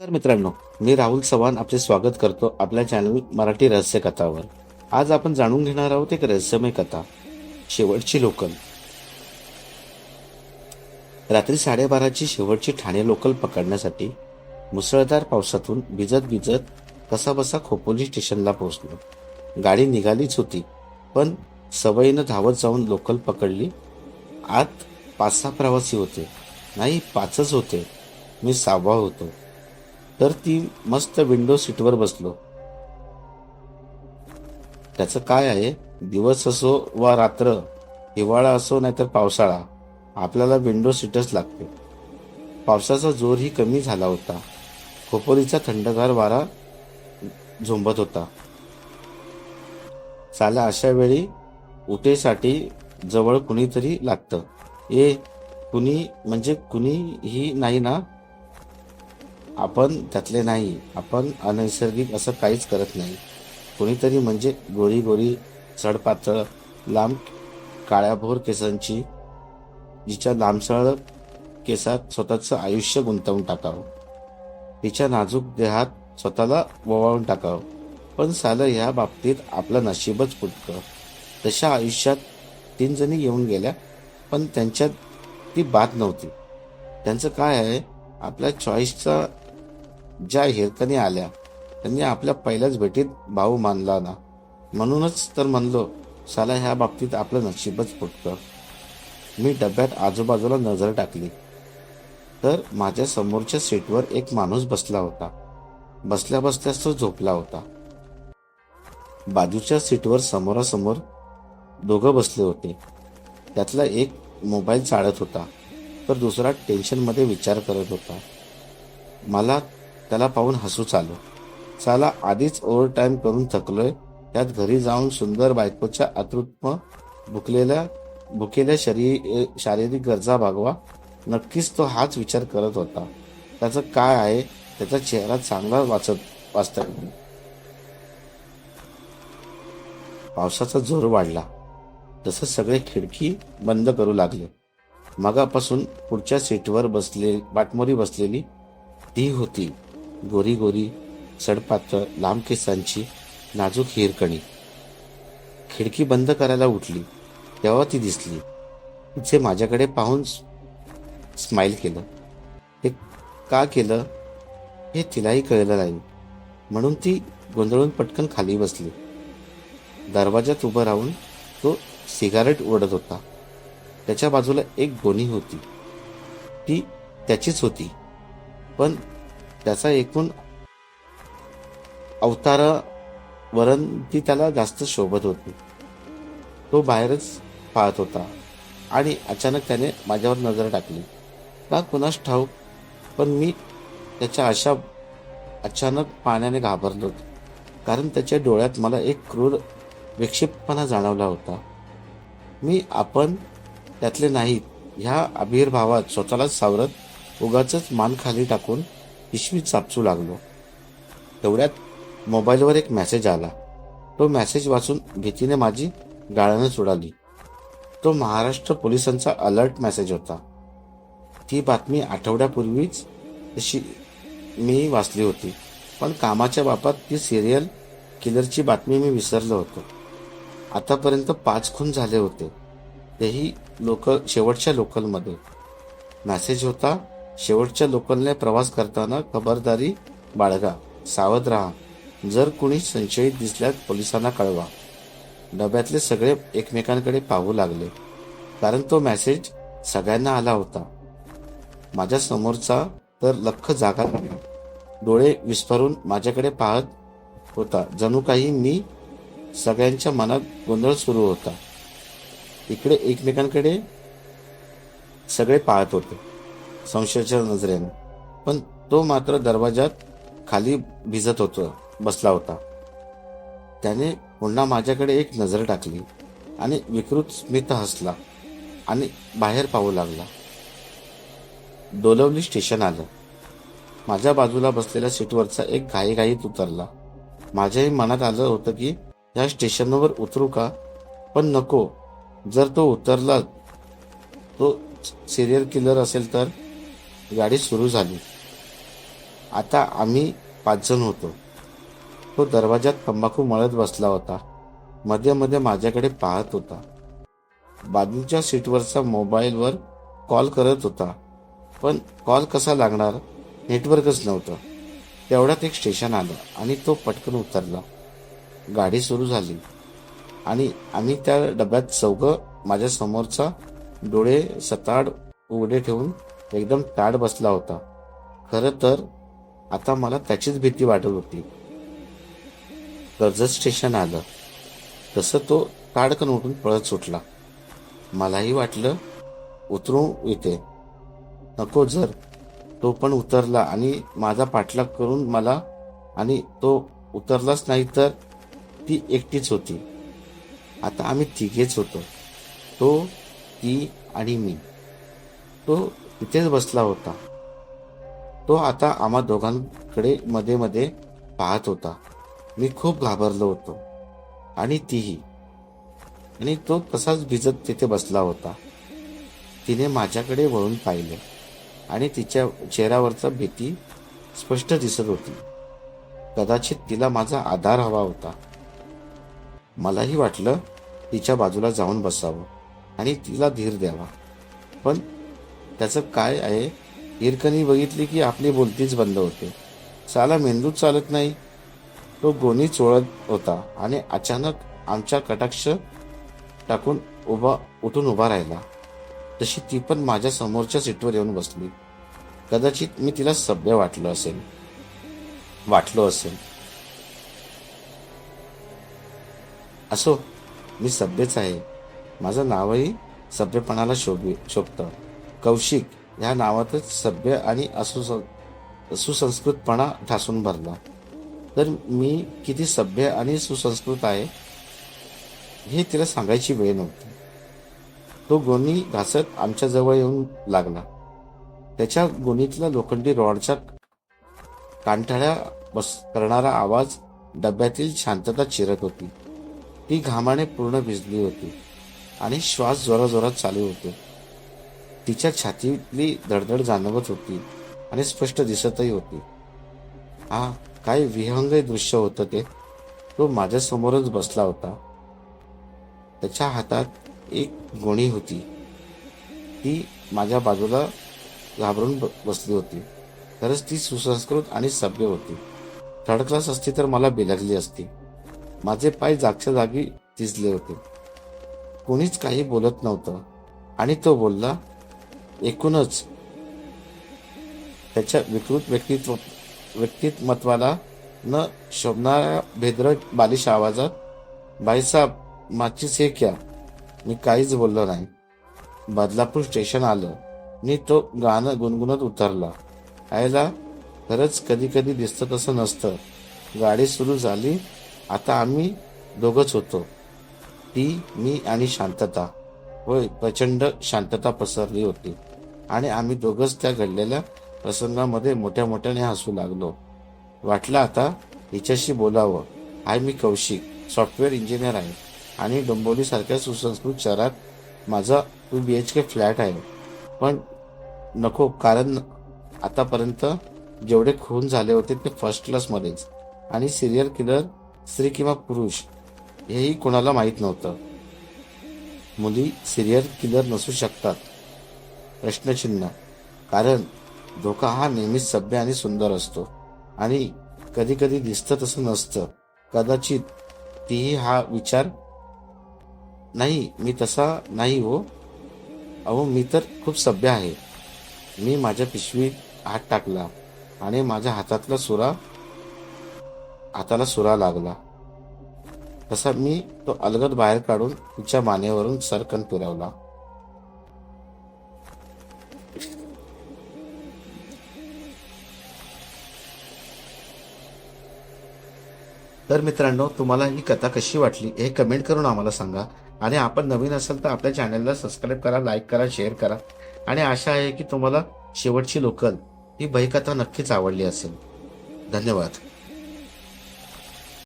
तर मित्रांनो मी राहुल चव्हाण आपले स्वागत करतो आपल्या चॅनल मराठी रहस्य कथावर. आज आपण जाणून घेणार आहोत एक रहस्यमय कथा शेवटची लोकल. रात्री साडेबाराची शेवटची ठाणे लोकल पकडण्यासाठी मुसळधार पावसातून भिजत भिजत कसाबसा खोपोली स्टेशनला पोहोचलो. गाडी निघालीच होती पण सवयीनं धावत जाऊन लोकल पकडली. आत पाच सहा प्रवासी होते. नाही पाचच होते. मी सहावा होतो. तर ती मस्त विंडो सीटवर बसलो. त्याचं काय आहे? दिवस असो वा रात्र हिवाळा असो नाहीतर पावसाळा आपल्याला विंडो सीटच लागते. पावसाचा जोरही कमी झाला होता. खोपोलीचा थंडगार वारा झोंबत होता. चाला अशा वेळी उठेसाठी जवळ कुणीतरी लागतं. ए कुणी म्हणजे कुणीही नाही ना आपण त्यातले नाही. आपण अनैसर्गिक असं काहीच करत नाही. कोणीतरी म्हणजे गोरी गोरी चढपातळ लांब काळ्याभोर केसांची जिच्या लांबसळ केसात स्वतःचं आयुष्य गुंतवून टाकावं. तिच्या नाजूक देहात स्वतःला ववाळून टाकावं. पण सालं ह्या बाबतीत आपलं नशीबच फुटकं. तशा आयुष्यात तीन जणी येऊन गेल्या पण त्यांच्यात ती बात नव्हती. त्यांचं काय आहे? आपल्या चॉईसचा ज्या हिरकणी आल्या त्यांनी आपल्या पहिल्याच भेटीत भाऊ मानला ना. म्हणूनच तर म्हणलो साला ह्या बाबतीत आपलं नशीबच फुटतं. मी डब्यात आजूबाजूला नजर टाकली. तर माझ्या समोरच्या सीटवर एक माणूस बसला होता. बसल्या बसल्याच तो झोपला होता. बाजूच्या सीटवर समोरासमोर दोघं बसले होते. त्यातला एक मोबाईल चाळत होता. तर दुसरा टेन्शनमध्ये विचार करत होता. मला त्याला पाहून हसू चालू. साला आधीच ओव्हर टाईम करून थकलोय. त्यात घरी जाऊन सुंदर बायकोच्या आतृत्म भुकलेल्या भुकेल्या शरी शारीरिक गरजा भागवा. नक्कीच तो हाच विचार करत होता. त्याचं काय आहे? त्याचा चेहरा चांगला वाचत वाचता पावसाचा जोर वाढला. तसं सगळे खिडकी बंद करू लागले. मगापासून पुढच्या सीटवर बसले बाटमोरी बसलेली ती होती. गोरी गोरी सडपातळ लांब केसांची नाजूक हिरकणी. खिडकी बंद करायला उठली. तेव्हा ती दिसली. तिचे माझ्याकडे पाहून स्माईल केलं. हे का केलं? हे तिलाही कळलं नाही. म्हणून ती गोंधळून पटकन खाली बसली. दरवाजात उभं राहून तो सिगारेट ओढत होता. त्याच्या बाजूला एक गोणी होती. ती त्याचीच होती. पण त्याचा एकूण अवतारावरण ती त्याला जास्त शोभत होती. तो बाहेरच पाहत होता आणि अचानक त्याने माझ्यावर नजर टाकली. का कुणास ठाऊक पण मी त्याच्या अशा अचानक पाण्याने घाबरलो कारण त्याच्या डोळ्यात मला एक क्रूर विक्षिप्तपणा जाणवला होता. मी आपण त्यातले नाहीत. ह्या आविर्भावात स्वतःलाच सावरत उगाच मान खाली टाकून पिशवी चापसू लागलो. तेवढ्यात मोबाईलवर एक मेसेज आला. तो मेसेज वाचून भीतीने माझी गाळणच उडाली तो महाराष्ट्र पोलिसांचा अलर्ट मेसेज होता. ती बातमी आठवड्यापूर्वीच तशी मी वाचली होती. पण कामाच्या बाबत ती सिरियल किलरची बातमी मी विसरलो होतो. आतापर्यंत पाच खून झाले होते. तेही लोक शेवटच्या लोकलमध्ये. मेसेज होता शेवटच्या लोकलने प्रवास करताना खबरदारी बाळगा सावध राहा. जर कुणी संशयित दिसल्यास पोलिसांना कळवा. डब्यातले सगळे एकमेकांकडे पाहू लागले. कारण तो मेसेज सगळ्यांना आला होता. माझ्या समोरचा तर लख जागा डोळे विस्फारून माझ्याकडे पाहत होता. जणू काही मी सगळ्यांच्या मनात गोंधळ सुरू होता. इकडे एकमेकांकडे सगळे पाहत होते. संशयाच्या नजरेनं. पण तो मात्र दरवाजात खाली भिजत होतो बसला होता. त्याने पुन्हा माझ्याकडे एक नजर टाकली आणि विकृत स्मित हसला आणि बाहेर पाहू लागला. डोलवली स्टेशन आलं. माझ्या बाजूला बसलेल्या सीटवरचा एक घाईघाईत उतरला. माझ्याही मनात आलं होतं की या स्टेशनवर उतरू का? पण नको. जर तो उतरला तो सिरियल किलर असेल तर गाडी सुरू झाली. आता आम्ही पाचजण होतो. तो दरवाजात तंबाखू मळत बसला होता. मध्ये मध्ये माझ्याकडे पाहत होता. बाजूच्या सीटवरचा मोबाईलवर कॉल करत होता. पण कॉल कसा लागणार नेटवर्कच नव्हतं. तेवढ्यात एक स्टेशन आलं आणि तो पटकन उतरला. गाडी सुरू झाली. आणि आम्ही त्या डब्यात चौघं माझ्या समोरचा डोळे सताड उघडे ठेवून एकदम ताड बसला होता. खरं तर आता मला त्याचीच भीती वाटत होती. कर्जत स्टेशन आलं. तसं तो ताडकन उठून पळत सुटला. मलाही वाटलं उतरू येते नको जर. तो पण उतरला आणि माझा पाठलाग करून मला आणि तो उतरलाच नाही तर ती एकटीच होती. आता आम्ही तिघेच होतो. तो ती आणि मी. तो तिथेच बसला होता. तो आता आम्हा दोघांकडे मध्ये मध्ये पाहत होता. मी खूप घाबरलो होतो. आणि तीही. आणि तो तसाच भिजत तिथे बसला होता. तिने माझ्याकडे वळून पाहिले. आणि तिच्या चेहऱ्यावरचा भीती स्पष्ट दिसत होती. कदाचित तिला माझा आधार हवा होता. मलाही वाटलं तिच्या बाजूला जाऊन बसावं आणि तिला धीर द्यावा. पण त्याचं काय आहे? हिरकणी बघितली की आपली बोलतीच बंद होते. साला मेंदूच चालत नाही. तो गोणी चोळत होता आणि अचानक आमच्या कटाक्ष टाकून उभा उठून उभा राहिला. तशी ती पण माझ्या समोरच्या सीटवर येऊन बसली. कदाचित मी तिला सभ्य वाटलं असेल. वाटलो असेल. असो मी सभ्यच आहे. माझं नावही सभ्यपणाला शोभी शोभतं. कौशिक ह्या नावातच सभ्य आणि असुस सुसंस्कृतपणा ठासून भरला. तर मी किती सभ्य आणि सुसंस्कृत आहे हे तिला सांगायची वेळ नव्हती. तो गोणी घासत आमच्या जवळ येऊन लागला. त्याच्या गोणीतल्या लोखंडी रॉडच्या कांठाळ्या बस करणारा आवाज डब्यातील शांतता चिरत होती. ती घामाने पूर्ण भिजली होती आणि श्वास जोराजोरात चालू होते. तिच्या छातीतली धडधड जाणवत होती आणि स्पष्ट दिसतही होती. हा काय विहंग दृश्य होतं ते? तो माझ्या समोरच बसला होता. त्याच्या हातात एक गोणी होती. ती माझ्या बाजूला घाबरून ब- बसली होती. खरंच ती सुसंस्कृत आणि सभ्य होती. थर्ड क्लास असती तर मला बिलगली असती. माझे पाय जागच्या जागी दिसले होते. कोणीच काही बोलत नव्हतं आणि तो बोलला एकूणच त्याच्या विकृत व्यक्तित्व व्यक्तिमत्वाला न शोभणाऱ्या भेदर बालिश आवाजात बाईसाब माचीच हे क्या? मी काहीच बोललो नाही. बदलापूर स्टेशन आलं. मी तो गाणं गुणगुणत उतरला. आयला खरंच कधी कधी दिसतं तसं नसतं. गाडी सुरू झाली. आता आम्ही दोघंच होतो. ती मी आणि शांतता. होय प्रचंड शांतता पसरली होती. आणि आम्ही दोघंच त्या घडलेल्या प्रसंगामध्ये मोठ्या मोठ्याने हसू लागलो. वाटलं आता हिच्याशी बोलावं. हाय मी कौशिक सॉफ्टवेअर इंजिनियर आहे. आणि डोंबोलीसारख्या सुसंस्कृत शहरात माझा two B H K flat आहे. पण नको कारण आतापर्यंत जेवढे खून झाले होते ते फर्स्ट क्लासमध्येच आणि सिरियल किलर स्त्री किंवा पुरुष हेही कोणाला माहीत नव्हतं. मुली सिरियल किलर नसू शकतात. प्रश्नचिन्ह. कारण धोका हा नेहमीच सभ्य आणि सुंदर असतो. आणि कधी कधी दिसतं तसं नसतं. कदाचित तीही हा विचार नाही मी तसा नाही हो. अहो मी तर खूप सभ्य आहे. मी माझ्या पिशवीत हात टाकला आणि माझ्या हातातला सुरा हाताला सुरा लागला. तसा मी तो अलगद बाहेर काढून तिच्या मानेवरून सरकन फिरवला. तर मित्रांनो तुम्हाला ही कथा कशी वाटली हे कमेंट करून आम्हाला सांगा. आणि आपण नवीन असाल तर आपल्या चॅनलला सबस्क्राईब करा लाईक करा शेअर करा. आणि आशा आहे की तुम्हाला शेवटची लोकल ही भयकथा नक्कीच आवडली असेल. धन्यवाद.